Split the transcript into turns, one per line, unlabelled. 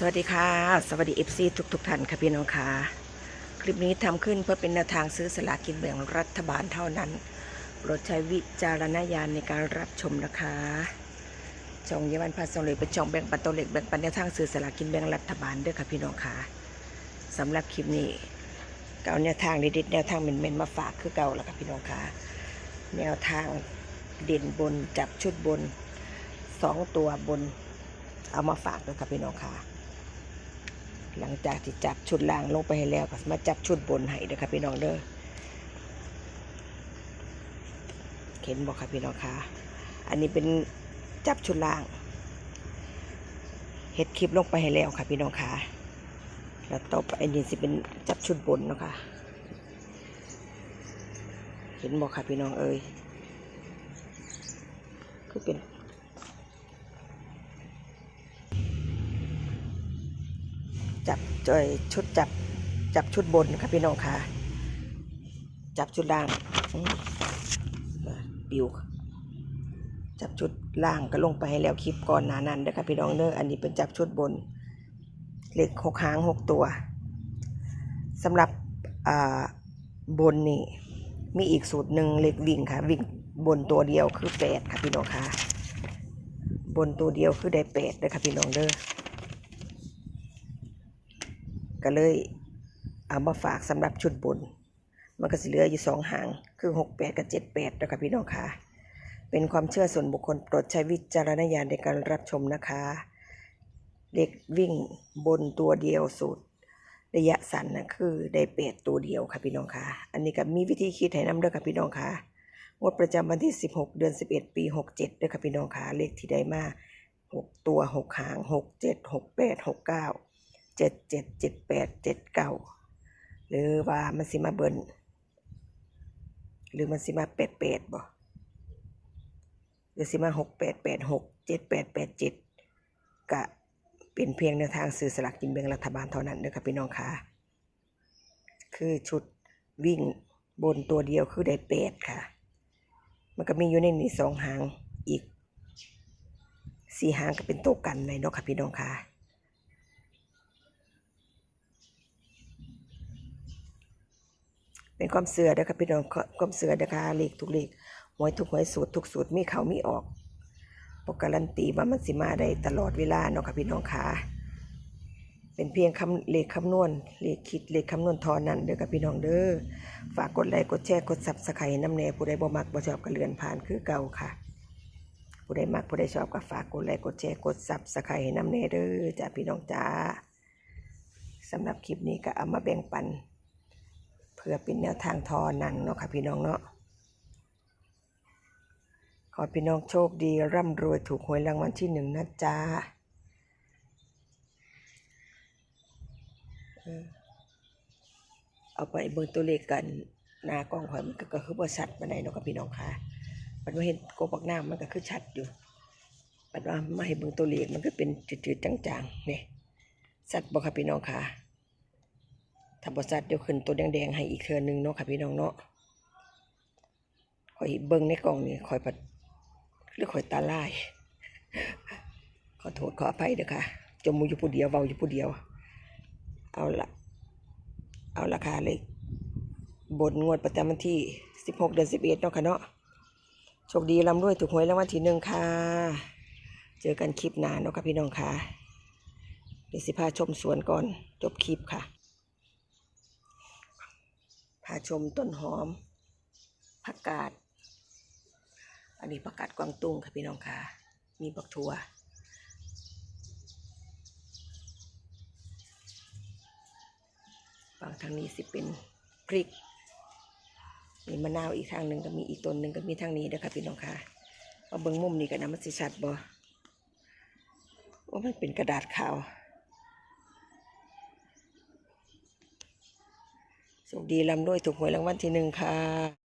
สวัสดีค่ะ สวัสดีเอฟซีทุกทุกๆท่านค่ะพี่น้องค่ะ คลิปนี้ทำขึ้นเพื่อเป็นแนวทางซื้อสลากกินแบ่งรัฐบาลเท่านั้นโปรดใช้วิจารณญาณในการรับชมนะคะจองเยาวันพาสองเลยเป็นจองแบ่งปันตัวเล็กแบ่งปันแนวทางซื้อสลากกินแบ่งรัฐบาลด้วยค่ะพี่น้องค่ะสำหรับคลิปนี้ก็เอาแนวทางเด็ดๆแนวทางเหม็นๆมาฝากคือเก่าแล้วค่ะพี่น้องค่ะ แนวทางเด่นบนจับชุดบนสองตัวบนเอามาฝากเลยครับพี่น้องค่ะ หลังจากที่จับชุดล่างลงไปให้แล้วก็มาจับชุดบนให้เด้อครับพี่น้องเด้อเข็นบอกครับพี่น้องค่ะ อันนี้เป็นจับชุดล่างเฮ็ดคลิปลงไปให้แล้วค่ะพี่น้องค่ะ แล้วต่อไปอันนี้สิเป็นจับชุดบนเนาะค่ะ เห็นบอกค่ะพี่น้องเอ้ย จับเอยชุดจับจับชุดบนครับพี่น้องค่ะ จับชุดล่างปิวจับชุดล่างก็ลงไปให้แล้วคลิปก่อนหนานั้นนะครับพี่น้องเนอะอันนี้เป็นจับชุดบนเหล็กหกหางหกตัวสำหรับอ่าบนนี่มีอีกสูตรหนึ่งเหล็กวิ่งค่ะ วิ่งบนตัวเดียวคือแปดค่ะพี่น้องค่ะ บนตัวเดียวคือได้แปดเลยค่ะพี่น้องเด้อ ก็เลยเอามาฝากสำหรับชุดบน มันก็สิเหลืออยู่สองหาง คือหกแปดกับเจ็ดแปดนะคะพี่น้องค่ะ เป็นความเชื่อส่วนบุคคลโปรดใช้วิจารณญาณในการรับชมนะคะ เด็กวิ่งบนตัวเดียวสูตรระยะสั้นนะคือได้แปดตัวเดียวค่ะพี่น้องค่ะ อันนี้ก็มีวิธีคิดให้นำเด้อค่ะพี่น้องค่ะงวดประจำวันที่ 16 เดือน 11 ปี 67เด้อค่ะพี่น้องค่ะเลขที่ได้มาหกตัวหกหางหกเจ็ดหกแปดหก เจ็ดเจ็ดเจ็ดแปดเจ็ดเก้าหรือว่ามันสิมาเบิ้ลหรือมันสิมาแปดแปดบ่หรือสิมาหกแปดแปดหกเจ็ดแปดแปดเจ็ดกะเป็นเพียงแนวทางซื้อสลากกินแบ่งรัฐบาลเท่านั้นเด้อครับพี่น้องค่ะ คือชุดวิ่งบนตัวเดียวคือได้แปดค่ะ มันก็มีอยู่ในนี้สองหางอีกสี่หางก็เป็นโต๊ะกันในเนาะค่ะพี่น้องค่ะ เป็นความเสือเด้อค่ะพี่น้องความเสือเด้อค่ะเลขทุกเลขหวยทุกหวยสูตรทุกสูตรมีเขามีออกปการันตีว่ามันสิมาได้ตลอดเวลาเนาะค่ะพี่น้องค่ะเป็นเพียงคำเลขคำนวณเลขคิดเลขคำนวณทอนั้นเด้อค่ะพี่น้องเด้อฝากกดไลค์กดแชร์กดซับสไครต์น้ำแน่ผู้ใดบ่มักบ่ชอบก็เลื่อนผ่านคือเก่าค่ะ ผู้ใดมักผู้ใดชอบก็ฝากกดไลค์กดแชร์กดซับสไครต์น้ำแน่เด้อจ้าพี่น้องจ้าสำหรับคลิปนี้ก็เอามาแบ่งปัน พื่อเป็นแนวทางทอนังเนาะค่ะพี่น้องเนาะขอพี่น้องโชคดีร่ำรวยถูกหวยรางวัลที่หนึ่งนะจ๊ะเอาไปเบิ่งตัวเลขกันหน้ากล้องข่อยมันก็คือบริษัทมาไหนเนาะค่ะพี่น้องค่ะมันว่าเห็นโกบักหน้ามันก็คือชัดอยู่มันว่าไมาให้เบิ่งตัวเลขมันก็เป็นจืดๆจางๆเนี่ยสัตว์บ่ค่ะพี่น้องค่ะ ถ้าบริษัทเดี๋ยวขึ้นตัวแดงๆให้อีกเทือนึงเนาะค่ะพี่น้องเนาะคอยเบิ่งในกล่องนี่คอยปัดหรือคอยตาลาย ขอโทษขออภัยเด้อค่ะ จมมูอยู่ผู้เดียวเว้าอยู่ผู้เดียว เอาละเอาราคาเลยบนงวดประจำวันที่ 16 เดือน 11 เนาะค่ะเนาะ โชคดีร่ำรวยถูกหวยรางวัลที่หนึ่งค่ะ เจอกันคลิปหน้าเนาะค่ะพี่น้องค่ะเดี๋ยวสิพาชมสวนก่อนจบคลิปค่ะ พาชมต้นหอมผักกาด อันนี้ผักกาดกวางตุ้งค่ะพี่น้องค่ะ มีบักถั่วฝั่งทางนี้สิเป็นพริก มีมะนาวอีกทางหนึ่งก็มีอีกต้นหนึ่งก็มีทางนี้นะคะพี่น้องค่ะมาเบิ้งมุมนี้กันนะมันสิชัดบ่ว่ามันเป็นกระดาษขาว สุขดีลำด้วยถูกหวยรางวัลที่หนึ่งค่ะ